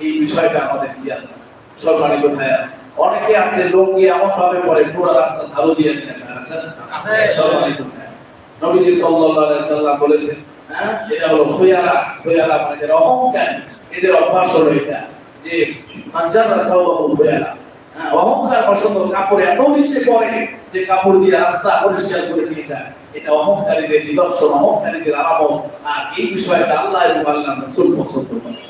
এই বিষয়টা আমাদের রাখা। সম্মানিত ভাইয়া অনেকে আছে লুঙ্গি এমন ভাবে পরে পুরো রাস্তা ঝাড়ু দিয়ে নিয়ে আসে আছে না? আছে। সম্মানিত নবীজি সাল্লাল্লাহু আলাইহি সাল্লাম বলেছেন হ্যাঁ এটা হলো খুয়ারা খুয়ারা মানে অহংকারী এদের অভ্যাস হলো এটা যে মানজারা সাওয়াবু খুয়ারা হ্যাঁ, অহংকার পছন্দ কাপড় এত নিচে পড়ে যে কাপড় দিয়ে রাস্তা পরিষ্কার করে নিয়ে যায় এটা অহংকারীদের নিদর্শন অহংকারীদের আর এই বিষয়টা আল্লাহ এবং আল্লাহ রাসূল পছন্দ করে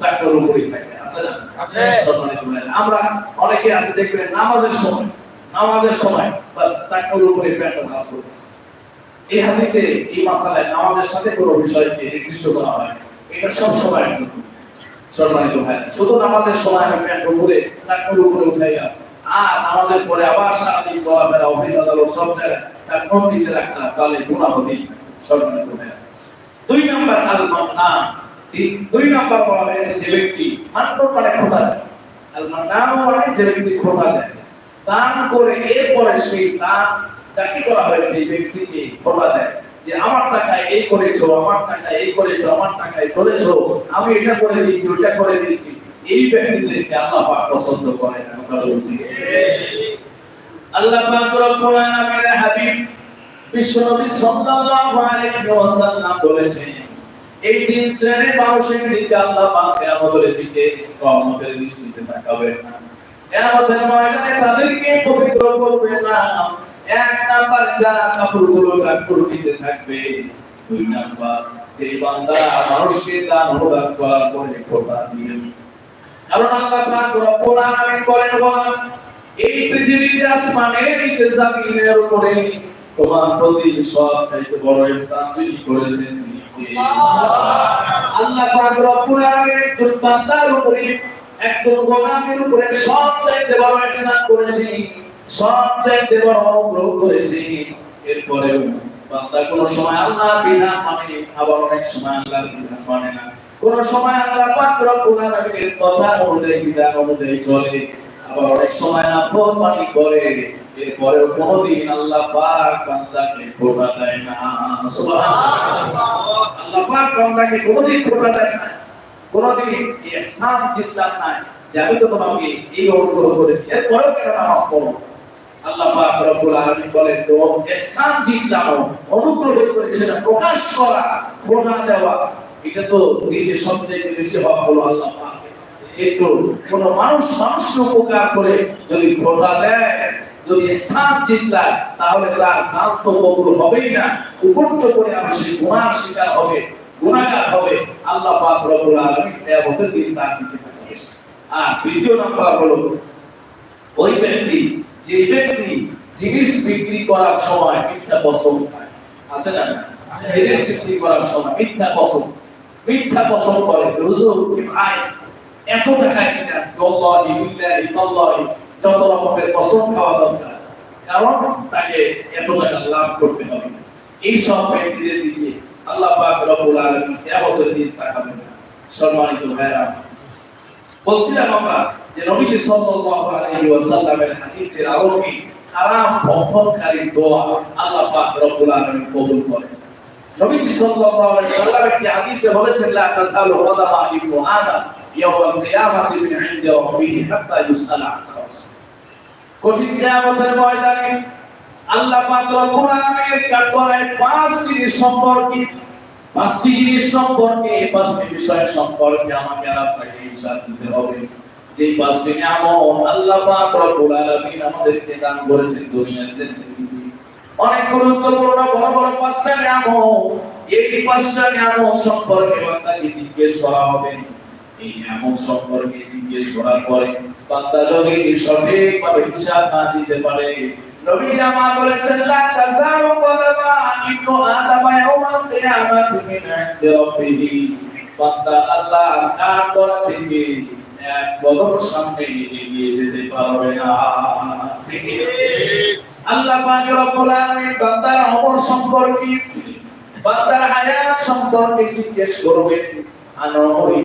টাকনোর উপরেই থাকে আছে না আছে। আমরা অনেকে আছে দেখবেন নামাজের সময় নামাজের সময় বাস টাকনোর উপরে প্যান্টটা ভাঁজ করতেছে এই হাদিসে এই মাসালায় নামাজের সাথে কোনো বিষয়কে নির্দিষ্ট করা হয় এটা সব সময়ের জন্য সম্মানিত ভাই শুধু নামাজের সময় আমি প্যান্ট উপরে টাকনোর উপরে উঠাইয়া আর নামাজের পরে আবার সারাদিন চলাফেরা অফিস আদালত সব জায়গায় টাকনোর নিচে রাখা তাহলে গুণা হতেই সম্মানিত ভাই দুই নাম্বার আল তিন- দুই নাম্বার বলা হয়েছে যে ব্যক্তি মাত্র মানে খোটা দেয় আল মান্নান মানে যে ব্যক্তি খোটা দেয়। দান করে এরপরে সেই দান যাকে করা হয়েছে এই ব্যক্তিকে খোটা দেয়, যে আমার টাকায় এই করেছ, আমার টাকায় এই করেছ, আমার টাকায় চলেছো, আমি এটা করে দিয়েছি ওটা করে দিয়েছি। এই ব্যক্তিদেরকে আল্লাহ পাক পছন্দ করে না, কথা আল্লাহ পাক রব্বুল আলামিনের হাবিব বিশ্বনবী সাল্লাল্লাহু আলাইহি ওয়াসাল্লাম বলেছেন এই তিন শ্রেণির মানুষের দিকে আল্লাহ পাক দিকে কিয়ামতের না তাদেরকে পবিত্র করবেন না এক নাম্বার যা নিচে থাকবে, দুই নাম্বার যে বান্দা মানুষকে দান অনুদান করার পরে কারণ আল্লাহ পাক এই পৃথিবীতে নিচে জমিনের উপরে তোমার প্রতি সব চাইতে বড় করেছেন তিনি কে? আল্লাহ একজন উপরে বড় অনুগ্রহ করেছে এরপরে বান্দা কোন সময় আল্লাহ বিধান মানে আবার অনেক সময় আল্লাহর বিধান মানে না। কোন সময় আল্লাহ আলামিনের কথা অনুযায়ী, বিধান অনুযায়ী চলে, আবার অনেক সময় না ফরমানি করে। এরপরে কোনদিন আল্লাহ পাক বান্দাকে খোটা দেয় না। সুবহানাল্লাহ। আল্লাহ পাক বান্দাকে কোনদিন খোটা দেয় না। কোনদিন ইহসান চিন্তা নাই যে আমি তো তোমাকে এই অনুগ্রহ করেছি। এরপরেও কেন নামাজ পড়ো? আল্লাহ পাক রব্বুল আলামিন বলেন তো ইহসান চিন্তানো অনুগ্রহ করে সেটা প্রকাশ করা খোটা দেওয়া। এটা তো দিনের সবচেয়ে বেশি হক হলো আল্লাহ পাক। কিন্তু কোন মানুষ মানুষকে উপকার করে যদি খোটা দেয় যদি ইহসান চিন্তায় তাহলে তার কবুল হবেই না। উপরত করে আর সে গুনার শিকার হবে, গুনাহগার হবে। আল্লাহ পাক রব্বুল আলামিন কিয়ামতের দিন তার দিকে আর তৃতীয় নাম্বার হলো, ওই ব্যক্তি, যে ব্যক্তি জিনিস বিক্রি করার সময় মিথ্যা খায় আছে না? জিনিস বিক্রি করার সময় মিথ্যা পছন্দ মিথ্যা পছন্দ করে। হুজুর, ভাই, এত টাকা কিনে আছে আল্লাহি বিল্লাহি, তাল্লাহি। যত রকমের পছন্দ খাওয়া দরকার, কারণ তাকে এত টাকা লাভ করতে হবে। এই সব ব্যক্তিদের দিকে আল্লাহ পাক রব্বুল আলামিন কিয়ামতের দিন তাকাবেন সম্মানিত ভাইরা বলছিলাম আমরা যে নবীজি সাল্লাল্লাহু আলাইহি ওয়াসাল্লামের হাদিসের আলোকে হারাম ভক্ষণকারী দোয়া আল্লাহ পাক রব্বুল আলামিন কবুল করেন। নবীজি সাল্লাল্লাহু আলাইহি ওয়াসাল্লাম একটি হাদিসে বলেছেন, লা তাসালু কদামা ইবনু আদম ইয়াওমাল কিয়ামাতি মিন ইনদি রাব্বিহি হাত্তা খামস কঠিন কিয়ামতের ময়দানে আল্লাহ পাক রব্বুল আলামিনের কাঠগড়ায় জিনিস সম্পর্কে পাঁচটি জিনিস সম্পর্কে পাঁচটি বিষয় সম্পর্কে আমাকে আপনাকে হিসাব দিতে হবে। যে পাঁচটি নিয়ামত আল্লাহ পাক রব্বুল আলামিন আমাদেরকে দান করেছেন দুনিয়ার জিন্দেগিতে অনেক গুরুত্বপূর্ণ বড় বড় পাঁচটা নিয়ামত, এই পাঁচটা নিয়ামত সম্পর্কে বান্দাকে জিজ্ঞেস করা হবে। নিয়ামত সম্পর্কে জিজ্ঞেস করার পরে বান্দা যদি সঠিকভাবে হিসাব না দিতে পারে, নবীজি সম্পর্কে, বান্দার হায়াত সম্পর্কে জিজ্ঞেস করবেন, আনো